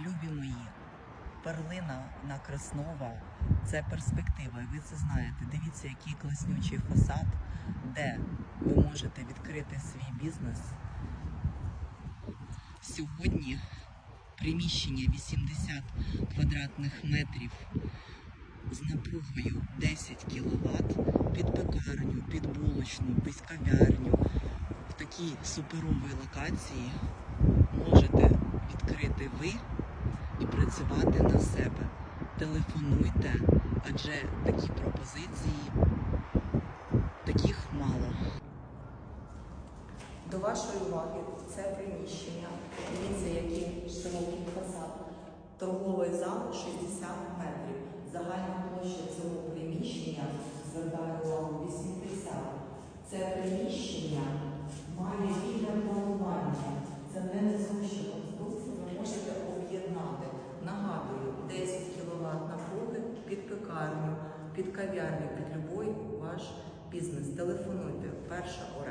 любі мої, перлина на Краснова це перспектива. І ви це знаєте. Дивіться, який класнючий фасад, де ви можете відкрити свій бізнес. Сьогодні приміщення 80 квадратних метрів з напругою 10 кВт під пекарню, під булочну, під кав'ярню. В такій суперовій локації можете відкрити ви працювати на себе. Телефонуйте, адже такі пропозиції таких мало. До вашої уваги це приміщення. Дивіться, який широкий фасад. Торговий зал 60 метрів. Загальна площа цього приміщення звертаю увагу 80. Це приміщення має вільне планування. Це не несуща конструкція, ви можете об'єднати. Нагадую, 10 кВт напруги під під кав'ярню, під будь-який ваш бізнес. Телефонуйте. Перша оренда.